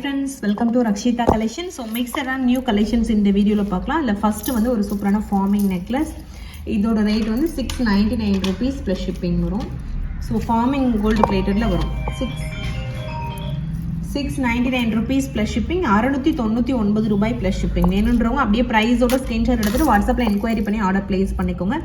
Friends welcome to Rakshitha collection so மிக்சரான new collections இந்த வீடியோவில் பார்க்கலாம். இல்லை ஃபஸ்ட்டு வந்து ஒரு சூப்பரான ஃபார்மிங் நெக்லஸ் இதோட ரேட் வந்து six ninety nine rupees plus shipping வரும். ஸோ ஃபார்மிங் கோல்டு பிளேட்டடில் வரும். Six six ninety nine rupees plus shipping அறுநூற்றி தொண்ணூற்றி ஒன்பது ரூபாய் ப்ளஸ் ஷிப்பிங் வேணுன்றவங்க அப்படியே ப்ரைஸோட ஸ்க்ரீன்ஷாட் எடுத்துகிட்டு வாட்ஸ்அப்பில் என்கொயரி பண்ணி ஆர்டர் ப்ளேஸ் பண்ணிக்கோங்க.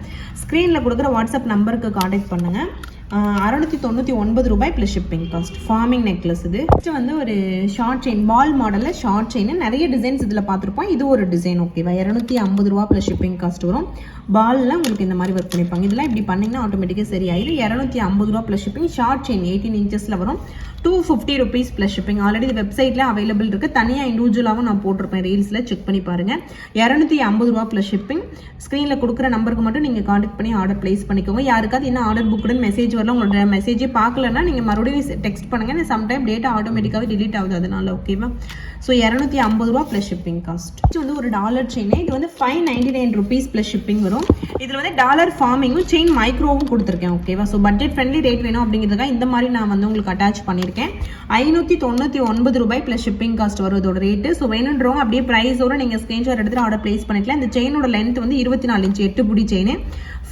ஸ்க்ரீனில் கொடுக்குற வாட்ஸ்அப் நம்பருக்கு காண்டாக்ட் பண்ணுங்கள் அறநூற்றி தொண்ணூற்றி ஒன்பது ரூபாய் plus shipping cost forming necklace இது. நெக்ஸ்ட் வந்து ஒரு ஷார்ட் செயின் பால் மாடலில் ஷார்ட் செயின் நிறைய டிசைன்ஸ் இதில் பார்த்துருப்போம். இது ஒரு டிசைன் ஓகேவா இரநூத்தி ஐம்பது ரூபா ப்ளஸ் ஷிப்பிங் காஸ்ட் வரும். பாலில் உங்களுக்கு இந்த மாதிரி ஒர்க் பண்ணிப்பாங்க. இதெல்லாம் இப்படி பண்ணிங்கன்னா ஆட்டோமேட்டிக்காக சரியாயிடும். இரநூத்தி ஐம்பது ரூபா plus shipping short chain eighteen இன்ச்சஸில் வரும். Two fifty rupees plus shipping already இது வெப்சைட்டில் அவைலபிள் இருக்குது தனியாக இண்டிவிஜுவலாகவும் நான் போட்டிருப்பேன். ரீல்ஸில் செக் பண்ணி பாருங்கள் இரநூத்தி ஐம்பது ரூபா ப்ளஸ் ஷிப்பிங் ஸ்க்ரீனில் கொடுக்குற நம்பருக்கு மட்டும் நீங்கள் காண்டாக்ட் பண்ணி ஆர்டர் ப்ளேஸ் பண்ணிக்கோங்க. யாருக்காவது என்ன ஆர்டர் புக்குடன் மெசேஜ் வரல உங்களோட மெசேஜே பார்க்கலன்னா நீங்கள் மறுபடியும் டெக்ஸ்ட் பண்ணுங்கள் சம்டைம் டேட்டா ஆட்டோமேட்டிக்காகவே டிலீட் ஆகுது அதனால ஓகேவா ஸோ இரநூத்தி ஐம்பது ரூபா ப்ளஸ் ஷிப்பிங் காஸ்ட் இது வந்து ஒரு டாலர் செயின் இது வந்து five ninety nine rupees plus shipping வரும். இதில் வந்து டாலர் ஃபார்மிங்கும் செயின் மைக்ரோவும் கொடுத்துருக்கேன் ஓகேவா ஸோ பட்ஜெட் ஃப்ரெண்ட்லி ரேட் வேணும் அப்படிங்கிறதுக்காக இந்த மாதிரி நான் வந்து உங்களுக்கு அட்டாச் பண்ணியிருக்கேன். ஐநூற்றி தொண்ணூற்றி ஒன்பது ரூபாய் ப்ளஸ் ஷிப்பிங் காஸ்ட் வரும் இதோட ரேட்டு ஸோ வேணுன்றவங்க அப்படியே ப்ரைஸோட நீங்கள் ஸ்க்ரீன்ஷாட் எடுத்துகிட்டு ஆர்டர் ப்ளேஸ் பண்ணிக்கலாம். இந்த செயினோட லென்த் வந்து இருபத்தி நாலு இன்ச்சு எட்டு புடி chain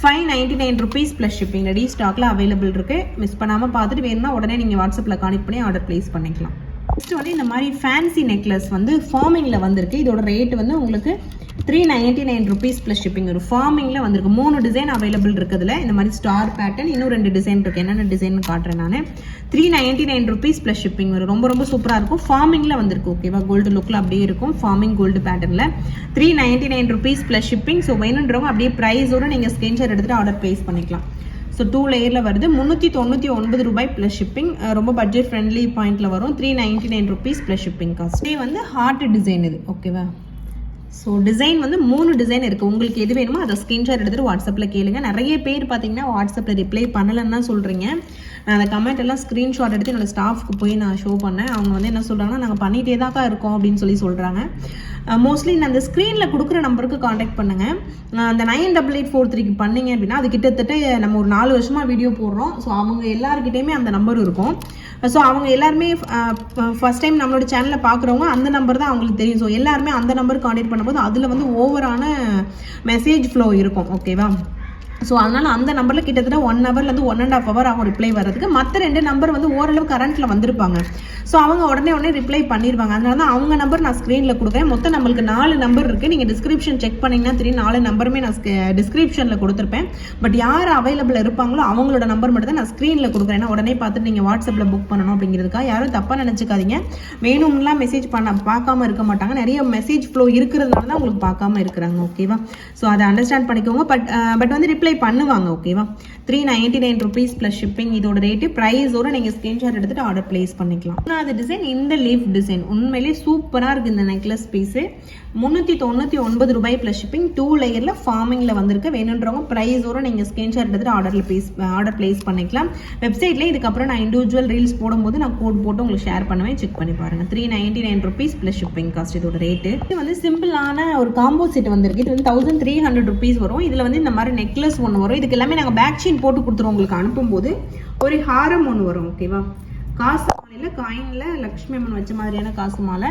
five ninety nine rupees plus shipping ready ஸ்டாக்ல available இருக்கு. மிஸ் பண்ணாமல் பார்த்துட்டு வேணும்னா உடனே நீங்கள் வாட்ஸ்அப்பில் கான்டெக்ட் பண்ணி ஆர்டர் ப்ளேஸ் பண்ணிக்கலாம். நெக்ஸ்ட் வந்து இந்த மாதிரி ஃபேன்சி நெக்லஸ் வந்து ஃபார்மிங்கில் வந்திருக்கு. இதோட ரேட் வந்து உங்களுக்கு three ninety nine rupees plus shipping ஒரு ஃபார்மிங்கில் வந்திருக்கு. மூணு டிசைன் அவைலபிள் இருக்குதுல. இந்த மாதிரி ஸ்டார் பேட்டர்ன் இன்னும் ரெண்டு டிசைன் இருக்குது என்னென்ன டிசைன் காட்டுறேன் நான்? Three ninety nine rupees plus shipping வரும் ரொம்ப ரொம்ப சூப்பராக இருக்கும். ஃபார்மிங்கில் வந்திருக்கு. ஓகேவா கோல்டு லுக்கில் அப்படியே இருக்கும். ஃபார்மிங் கோல்டு பேட்டர்னில் three ninety nine rupees plus shipping so வேணுன்றவங்க அப்படியே ப்ரைஸோட நீங்கள் ஸ்க்ரீன்ஷாட் எடுத்துகிட்டு ஆர்டர் ப்ளேஸ் பண்ணிக்கலாம். ஸோ டூ லேயரில் வருது. முந்நூற்றி தொண்ணூற்றி ஒன்பது ரூபாய் ப்ளஸ் ஷிப்பிங் ரொம்ப பட்ஜெட் ஃப்ரெண்ட்லி பாயிண்ட்டில் வரும். Three ninety nine rupees plus shipping cost இதே வந்து ஹார்ட் டிசைன் இது. ஓகேவா ஸோ டிசைன் வந்து மூணு டிசைன் இருக்குது உங்களுக்கு எது வேணுமோ அதை ஸ்க்ரீன்ஷாட் எடுத்துகிட்டு வாட்ஸ்அப்பில் கேளுங்க. நிறைய பேர் பார்த்தீங்கன்னா வாட்ஸ்அப்பில் ரிப்ளை பண்ணலன்னு தான் சொல்கிறீங்க நான் அந்த கமெண்ட் எல்லாம் ஸ்க்ரீன்ஷாட் எடுத்து என்னோட ஸ்டாஃப்க்கு போய் நான் ஷோ பண்ணேன். அவங்க வந்து என்ன சொல்கிறாங்கன்னா நாங்கள் பண்ணிகிட்டே தாக்கா இருக்கோம் அப்படின்னு சொல்லி சொல்கிறாங்க மோஸ்ட்லி நான் அந்த ஸ்க்ரீனில் கொடுக்குற நம்பருக்கு காண்டாக்ட் பண்ணுங்கள் அந்த நைன் டபுள் எயிட் ஃபோர் த்ரீக்கு பண்ணீங்க அப்படின்னா அது கிட்டத்தட்ட நம்ம ஒரு நாலு வருஷமாக வீடியோ போடுறோம். ஸோ அவங்க எல்லாருக்கிட்டேயுமே அந்த நம்பர் இருக்கும். ஸோ அவங்க எல்லாருமே ஃபஸ்ட் டைம் நம்மளோட சேனலில் பார்க்குறவங்க அந்த நம்பர் தான் அவங்களுக்கு தெரியும். ஸோ எல்லாருமே அந்த நம்பர் காண்டாக்ட் பண்ணும்போது அதில் வந்து ஓவரான மெசேஜ் ஃப்ளோ இருக்கும். ஓகேவா ஸோ அதனால் அந்த நம்பரில் கிட்டத்தட்ட ஒன் ஹவர்லேருந்து ஒன் அண்ட் ஆஃப் ஹவர் ஆகும் ரிப்ளை வர்றதுக்கு. மற்ற ரெண்டு நம்பர் வந்து ஓரளவு கரண்ட்டில் வந்திருப்பாங்க. ஸோ அவங்க உடனே உடனே ரிப்ளை பண்ணிடுவாங்க அதனால தான் அவங்க நம்பர் நான் ஸ்க்ரீனில் கொடுக்குறேன். மொத்தம் நம்மளுக்கு நாலு நம்பர் இருக்குது நீங்கள் டிஸ்கிரிப்ஷன் செக் பண்ணிங்கன்னா தெரியும். நாலு நம்பருமே நான் டிஸ்கிரிப்ஷனில் கொடுத்துருப்பேன். பட் யார் அவைலபிள் இருப்பாங்களோ அவங்களோட நம்பர் மட்டும் தான் நான் ஸ்க்ரீனில் கொடுக்குறேன். ஏன்னா உடனே பார்த்துட்டு நீங்கள் வாட்ஸ்அப்பில் புக் பண்ணணும் அப்படிங்கிறதுக்காக யாரும் தப்பாக நினச்சிக்காதீங்க. வேணும்லாம் மெசேஜ் பண்ண பார்க்காம இருக்க மாட்டாங்க. நிறைய மெசேஜ் ஃப்ளோ இருக்கிறதுனால தான் உங்களுக்கு பார்க்காம இருக்கிறாங்க. ஓகேவா ஸோ அதை அண்டர்ஸ்டாண்ட் பண்ணிக்கோங்க. பட் பட் uh, வந்து ரிப்ளை பண்ணுவாங்க ஓகேவா three ninety nine rupees plus shipping இதோட ரேட்டு ப்ரைஸோட நீங்கள் ஸ்க்ரீன்ஷாட் எடுத்துகிட்டு ஆர்டர் ப்ளேஸ் பண்ணிக்கலாம். மூணாவது டிசைன் இந்த லீஃப் டிசைன் உண்மையிலேயே சூப்பராக இருக்குது இந்த நெக்லஸ் பீஸு முந்நூற்றி தொண்ணூற்றி ஒன்பது ரூபாய் ப்ளஸ் ஷிப்பிங் டூ லேயரில் ஃபார்மிங்கில் வந்திருக்கு. வேணுன்றவங்க ப்ரைஸோட நீங்கள் ஸ்க்ரீன்ஷாட் எடுத்துகிட்டு ஆர்டரில் ப்ளேஸ் ஆர்டர் ப்ளேஸ் பண்ணிக்கலாம். வெப்சைட்லேயே இதுக்கப்புறம் நான் இண்டிவிஜுவல் ரீல்ஸ் போடும்போது நான் கோட் போட்டு உங்களுக்கு ஷேர் பண்ணுவேன். செக் பண்ணி பாருங்கள் three ninety nine rupees plus shipping cost இதோட ரேட்டு இது வந்து சிம்பிளான ஒரு காம்போ செட் வந்திருக்கு. இது வந்து தௌசண்ட் த்ரீ ஹண்ட்ரட் ருபீஸ் வரும். இதில் வந்து இந்த மாதிரி நெக்லஸ் ஒன்று வரும். இதுக்கு எல்லாமே நாங்கள் பேக் செயின் போட்டு கொடுத்துருவோம். உங்களுக்கு அனுப்பும்போது ஒரு ஹாரம் ஒன்று வரும் ஓகேவா காசு மாலையில் காயினில் லக்ஷ்மி அம்மன் வச்ச மாதிரியான காசு மாலை.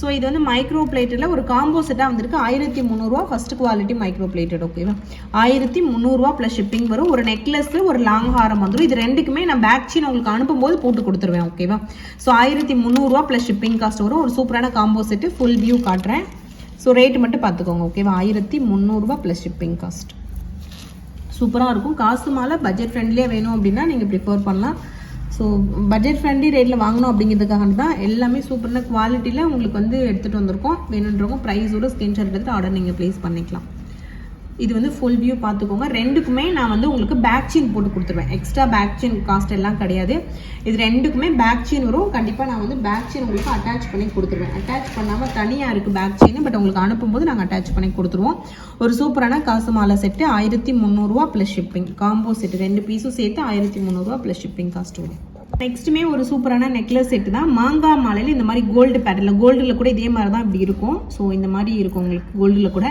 ஸோ இது வந்து மைக்ரோ பிளேட்டில் ஒரு காம்போ செட்டாக வந்திருக்கு. ஆயிரத்தி முந்நூறுரூவா ஃபஸ்ட் குவாலிட்டி மைக்ரோ பிளேட்டட் ஓகேவா ஆயிரத்தி முந்நூறுரூவா ப்ளஸ் ஷிப்பிங் வரும். ஒரு நெக்லஸ் ஒரு லாங் ஹாரம் வந்துடும் இது ரெண்டுக்குமே நான் பேக் சீன் உங்களுக்கு அனுப்பும்போது போட்டு கொடுத்துருவேன் ஓகேவா ஸோ ஆயிரத்தி முந்நூறுரூவா ப்ளஸ் ஷிப்பிங் காஸ்ட் வரும். ஒரு சூப்பரான காம்போ செட்டு ஃபுல் வியூ காட்டுறேன். ஸோ ரேட் மட்டும் பார்த்துக்கோங்க ஓகேவா ஆயிரத்தி முந்நூறுரூவா ப்ளஸ் ஷிப்பிங் காஸ்ட் சூப்பராக இருக்கும். காசு மாலை பட்ஜெட் ஃப்ரெண்ட்லியாக வேணும் அப்படின்னா நீங்கள் ப்ரிஃபர் பண்ணலாம். ஸோ பட்ஜெட் ஃப்ரெண்ட்லி ரேட்டில் வாங்கணும் அப்படிங்கிறதுக்காக தான் எல்லாமே சூப்பரான குவாலிட்டியில் உங்களுக்கு வந்து எடுத்துகிட்டு வந்திருக்கோம். வேணுன்றவங்க ப்ரைஸோட ஸ்கிரீன்ஷாட் எடுத்துகிட்டு ஆர்டர் நீங்கள் ப்ளேஸ் பண்ணிக்கலாம். இது வந்து ஃபுல் வியூ பார்த்துக்கோங்க. ரெண்டுக்குமே நான் வந்து உங்களுக்கு பேக் செயின் போட்டு கொடுத்துருவேன். எக்ஸ்ட்ரா பேக் செயின் காஸ்ட் எல்லாம் கிடையாது. இது ரெண்டுக்குமே பேக் செயின் வரும். கண்டிப்பாக நான் வந்து பேக் செயின் உங்களுக்கு அட்டாச் பண்ணி கொடுத்துருவேன். அட்டாச் பண்ணாமல் தனியாக இருக்குது பேக் செயின் பட் உங்களுக்கு அனுப்பும்போது நாங்கள் அட்டாச் பண்ணி கொடுத்துருவோம். ஒரு சூப்பரான காசு மாலை செட்டு ஆயிரத்தி முந்நூறுரூவா ப்ளஸ் ஷிப்பிங் காம்போ செட்டு ரெண்டு பீஸும் சேர்த்து ஆயிரத்தி முந்நூறுரூவா ப்ளஸ் ஷிப்பிங் காஸ்ட் வரும். நெக்ஸ்ட்டுமே ஒரு சூப்பரான நெக்லஸ் செட்டு தான். மாங்காய் மாலையில் இந்த மாதிரி கோல்டு பேட்டர்ல கோல்டில் கூட இதே மாதிரி தான் இப்படி இருக்கும். ஸோ இந்த மாதிரி இருக்கும் உங்களுக்கு கோல்டில் கூட.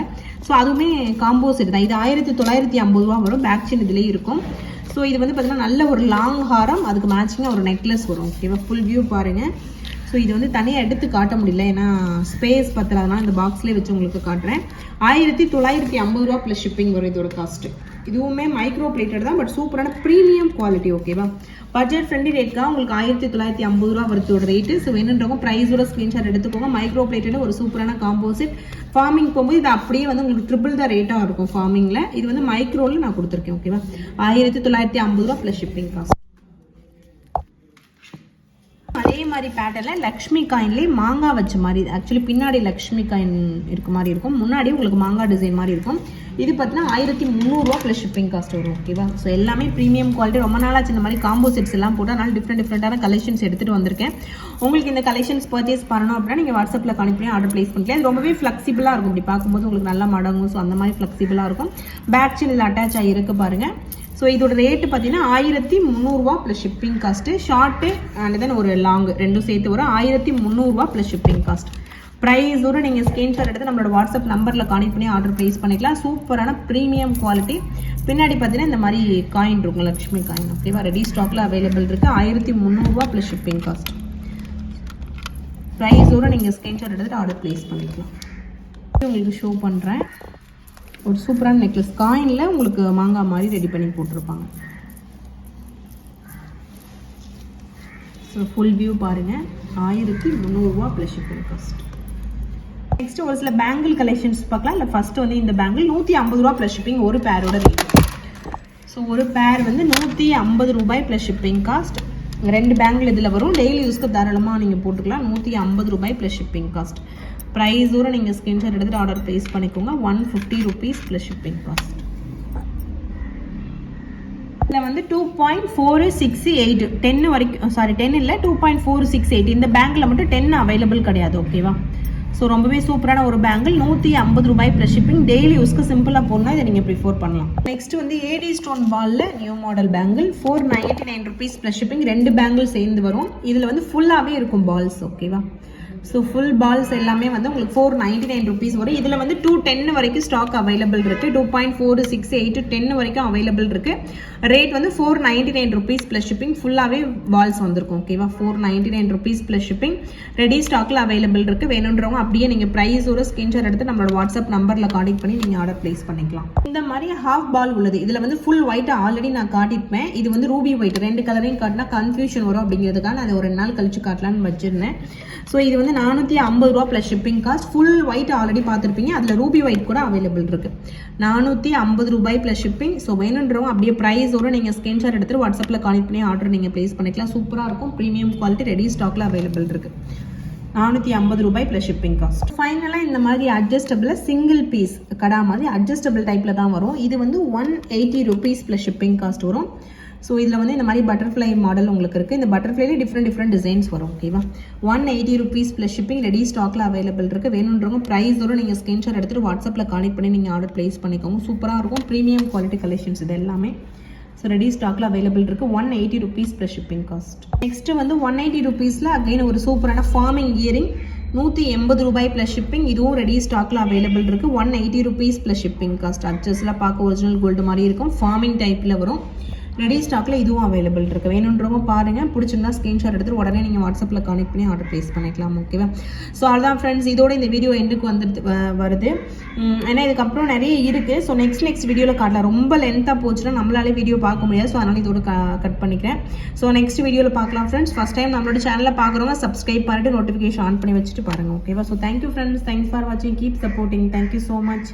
ஸோ அதுவுமே காம்போ செட் தான். இது ஆயிரத்தி தொள்ளாயிரத்தி ஐம்பது ரூபா வரும். பேக் செயின் இதுலேயே இருக்கும். ஸோ இது வந்து பார்த்தீங்கன்னா நல்ல ஒரு லாங் ஹாரம். அதுக்கு மேட்சிங்காக ஒரு நெக்லஸ் வரும். ஓகேவா ஃபுல் வியூ பாருங்கள் ஸோ இது வந்து தனியாக எடுத்து காட்ட முடியல. ஏன்னா ஸ்பேஸ் பத்தலாதனால இந்த பாக்ஸ்லேயே வச்சு உங்களுக்கு காட்டுறேன். ஆயிரத்தி தொள்ளாயிரத்தி ஐம்பது ரூபா ப்ளஸ் ஷிப்பிங் வரும் இதோட காஸ்ட்டு இதுவுமே மைக்ரோ பிளேட்டட் தான் பட் சூப்பரான ப்ரீமியம் குவாலிட்டி ஓகேவா பட்ஜெட் ஃப்ரெண்ட்லி ரேட்க்காக உங்களுக்கு ஆயிரத்தி தொள்ளாயிரத்தி ஐம்பது ரூபா வருத்தோட ரேட்டு ஸோ வேணுன்றவங்க ப்ரைஸோட ஸ்க்ரீன்ஷாட் எடுத்துக்கோங்க. மைக்ரோ பிளேட்டட் ஒரு சூப்பரான காம்போசிட் ஃபார்மிங் போகும்போது இது அப்படியே வந்து உங்களுக்கு ட்ரிபிள் தான் ரேட்டாக இருக்கும் ஃபார்மிங்கில் இது வந்து மைக்ரோவில் நான் கொடுத்துருக்கேன் ஓகேவா ஆயிரத்தி தொள்ளாயிரத்தி ஐம்பது ரூபா ப்ளஸ் ஷிப்பிங் காஸ்ட் அதே மாதிரி பேட்டர்ல லக்ஷ்மி காயின்லேயே மாங்காய் வச்ச மாதிரி ஆக்சுவலி பின்னாடி லக்ஷ்மி காயின் இருக்க மாதிரி இருக்கும். முன்னாடி உங்களுக்கு மாங்காய் டிசைன் மாதிரி இருக்கும். இது பார்த்தீங்கன்னா ஆயிரத்தி முந்நூறுரூவா ப்ளஸ் ஷிப்பிங் காஸ்ட் வரும் ஓகேவா ஸோ எல்லாமே ப்ரீமியம் குவாலிட்டி ரொம்ப நாளாச்சு இந்த மாதிரி காம்போ செட்ஸ் எல்லாம் போட்டு அதனால டிஃப்ரெண்ட் டிஃப்ரெண்ட்டான கலெக்ஷன்ஸ் எடுத்துகிட்டு வந்திருக்கேன். உங்களுக்கு இந்த கலெக்ஷன்ஸ் பர்ச்சேஸ் பண்ணணும் அப்படின்னா நீங்கள் வாட்ஸ்அப்பில் கனெக்ட் பண்ணி ஆர்டர் ப்ளேஸ் பண்ணிக்கலாம். இது ரொம்பவே ஃப்ளெக்சிபிளாக இருக்கும். இப்படி பார்க்கும்போது உங்களுக்கு நல்லா மடங்கும் ஸோ அந்த மாதிரி ஃப்ளெக்சிபிளாக இருக்கும். பேக் சின் அட்டாச் அட்டாச் ஆகிருக்கு பாருங்கள் ஸோ இதோட ரேட்டு பார்த்தீங்கன்னா ஆயிரத்தி முந்நூறுரூவா plus shipping cost short and then ஒரு லாங் ரெண்டும் சேர்த்து வரும். ஆயிரத்தி முந்நூறுரூவா ப்ளஸ் ஷிப்பிங் காஸ்ட் ப்ரைஸோட நீங்கள் ஸ்க்ரீன்ஷாட் எடுத்து நம்மளோட வாட்ஸ்அப் நம்பரில் கான்டெக்ட் பண்ணி ஆர்டர் ப்ளேஸ் பண்ணிக்கலாம். சூப்பரான ப்ரீமியம் குவாலிட்டி பின்னாடி பார்த்தீங்கன்னா இந்த மாதிரி காயின் இருக்கும் லக்ஷ்மி காயின் ஓகேவா ரெடி ஸ்டாக்கில் அவைலபிள் இருக்குது ஆயிரத்தி முந்நூறுரூவா ப்ளஸ் ஷிப்பிங் காஸ்ட் ப்ரைஸோட நீங்கள் ஸ்க்ரீன்ஷாட் எடுத்துகிட்டு ஆர்டர் ப்ளேஸ் பண்ணிக்கலாம். உங்களுக்கு ஷோ பண்ணுறேன் ஒரு சூப்பரான நெக்லஸ் காயினில் உங்களுக்கு மாங்காய் மாதிரி ரெடி பண்ணி போட்டிருப்பாங்க. ஸோ ஃபுல் வியூ பாருங்கள் ஆயிரத்தி முந்நூறுரூவா ப்ளஸ் ஷிப்பிங் காஸ்ட் நெக்ஸ்ட்டு ஒரு சில பேங்கிள் கலெக்ஷன்ஸ் பார்க்கலாம். இல்லை ஃபஸ்ட்டு வந்து இந்த பேங்கிள் நூற்றி ஐம்பது ரூபா ப்ளஸ் ஷிப்பிங் ஒரு பேரோட ரேட் ஸோ ஒரு பேர் வந்து நூற்றி ஐம்பது ரூபாய் ப்ளஸ் ஷிப்பிங் காஸ்ட் ரெண்டு பேங்கிள் இதில் வரும். டெய்லி யூஸ்க்கு தாராளமாக நீங்கள் போட்டுக்கலாம். நூற்றி ஐம்பது ரூபாய் ப்ளஸ் ஷிப்பிங் காஸ்ட் ப்ரைஸோட நீங்கள் ஸ்க்ரீன்ஷாட் எடுத்துகிட்டு ஆர்டர் ப்ளேஸ் பண்ணிக்கோங்க. One fifty rupees plus shipping cost இதில் வந்து two point four six eight ten வரைக்கும் சாரி டென் இல்லை two point four six eight இந்த பேங்க்கில் மட்டும் டென் அவைலபிள் கிடையாது ஓகேவா ஸோ ரொம்பவே சூப்பரான ஒரு பேங்கிள் நூற்றி ஐம்பது ரூபாய் ப்ளஸ் ஷிப்பிங் டெய்லி யூஸ்க்கு சிம்பிளாக போடணும் இதை நீங்கள் ப்ரிஃபர் பண்ணலாம். நெக்ஸ்ட் வந்து ஏடி ஸ்டோன் பாலில் new model bangle four ninety nine rupees plus shipping ரெண்டு பேங்கிள் சேர்ந்து வரும். இதில் வந்து ஃபுல்லாகவே இருக்கும் பால்ஸ் ஓகேவா ஸோ ஃபுல் பால்ஸ் எல்லாமே வந்து உங்களுக்கு ஃபோர் நைன்டி நைன் ருபீஸ் வரும். இதில் வந்து டூ டென் வரைக்கும் ஸ்டாக் அவைலபிள் இருக்குது two point four six eight ten வரைக்கும் அவைலபிள் இருக்குது ரேட் வந்து four ninety nine rupees plus shipping ஃபுல்லாகவே பால்ஸ் வந்திருக்கும் ஓகேவா four ninety nine rupees plus shipping ready ஸ்டாக்கில் அவைலபிள் இருக்குது வேணுன்றவங்க அப்படியே நீங்கள் ப்ரைஸோட ஸ்கிரீன்ஷாட் எடுத்து நம்மளோட வாட்ஸ்அப் நம்பரில் காண்டக்ட் பண்ணி நீங்கள் ஆர்டர் ப்ளேஸ் பண்ணிக்கலாம். இந்த மாதிரி ஹாஃப் பால் உள்ளது. இதில் வந்து ஃபுல் ஒயிட்டை ஆல்ரெடி நான் காட்டியிருப்பேன். இது வந்து ரூபி ஒயிட் ரெண்டு கலரையும் காட்டினா கன்ஃபியூஷன் வரும் அப்படிங்கிறதுக்காக நான் அதை ஒரு ரெண்டு நாள் கழிச்சு காட்டலான்னு வச்சிருந்தேன். ஸோ இது வந்து நானூற்றி ஐம்பது ரூபா plus shipping cost full white already பார்த்துருப்பீங்க. அதில் ரூபி ஒயிட் கூட அவைலபிள் இருக்குது நானூற்றி ஐம்பது ரூபாய் ப்ளஸ் ஷிப்பிங் ஸோ வேணுன்றவங்க அப்படியே ப்ரைஸோட நீங்கள் ஸ்க்ரீன்ஷாட் எடுத்துட்டு வாட்ஸ்அப்பில் கால் பண்ணி ஆர்டர் நீங்கள் ப்ளேஸ் பண்ணிக்கலாம். சூப்பராக இருக்கும். ப்ரீமியம் குவாலிட்டி ரெடி ஸ்டாக்கில் அவைலபிள் இருக்குது நானூற்றி ஐம்பது ரூபாய் ப்ளஸ் ஷிப்பிங் காஸ்ட் ஃபைனலாக இந்த மாதிரி அட்ஜஸ்டபிளில் சிங்கிள் பீஸ் கடா மாதிரி அட்ஜஸ்டபிள் டைப்பில் தான் வரும். இது வந்து one eighty rupees plus shipping cost வரும். ஸோ இதில் வந்து இந்த மாதிரி பட்டர்ஃப்ளை மாடல் உங்களுக்கு இருக்குது இந்த பட்டர்ஃப்ளைலே டிஃப்ரெண்ட் டிஃப்ரெண்ட் டிசைன்ஸ் வரும் ஓகேவா one eighty rupees plus shipping ready ஸ்டாக்கில் அவைலபிள் இருக்குது வேணுன்றவங்க ப்ரைஸோட நீங்கள் ஸ்க்ரீன்ஷாட் எடுத்துகிட்டு வாட்ஸ்அப்பில் கனெக்ட் பண்ணி நீங்கள் ஆர்டர் ப்ளேஸ் பண்ணிக்கோங்க. சூப்பராக இருக்கும். ப்ரீமியம் குவாலிட்டி கலெக்ஷன்ஸ் இது எல்லாமே. ஸோ ரெடி ஸ்டாக்ல அவைலபிள் இருக்கு. One eighty rupees plus shipping cost next வந்து ஒன் எயிட்டி ருபீஸில் அகைன் ஒரு சூப்பரான ஃபார்மிங் இயரிங் நூற்றி எண்பது ரூபாய் ப்ளஸ் ஷிப்பிங் இதுவும் ரெடி ஸ்டாக்ல அவைலபிள் இருக்கு. One eighty rupees plus shipping cost அட்ஜஸ்ட்ல பார்க்க ஒரிஜினல் கோல்டு மாதிரி இருக்கும். ஃபார்மிங் டைப்பில் வரும். ரெடி ஸ்டாக்ல இதுவும் அவைலபிள் இருக்கு. வேணுன்றவங்க பாருங்க. பிடிச்சிருந்தா ஸ்க்ரீன்ஷாட் எடுத்துட்டு உடனே நீங்கள் வாட்ஸ்அப்பில் கனெக்ட் பண்ணி ஆர்டர் ப்ளேஸ் பண்ணிக்கலாம் ஓகேவா ஸோ அதுதான் ஃப்ரெண்ட்ஸ் இதோட இந்த வீடியோ எண்டுக்கு வந்துடுது வருது. ஏன்னா இதுக்கப்புறம் நிறைய இருக்கு. ஸோ நெக்ஸ்ட் நெக்ஸ்ட் வீடியோவில் காட்டலாம். ரொம்ப லென்த்தாக போச்சுன்னா நம்மளாலே வீடியோ பார்க்க முடியாது. ஸோ அதனால இதோட கட் பண்ணிக்கிறேன். ஸோ நெக்ஸ்ட் வீடியோவில் பார்க்கலாம் ஃப்ரெண்ட்ஸ் ஃபஸ்ட் டைம் நம்மளோட சேனலில் பார்க்குறவங்க சப்ஸ்கிரைப் பண்ணிட்டு நோட்டிஃபிகேஷன் ஆன் பண்ணி வச்சுட்டு பாருங்க ஓகேவா so thank you friends thanks for வாட்சிங் keep supporting thank you so much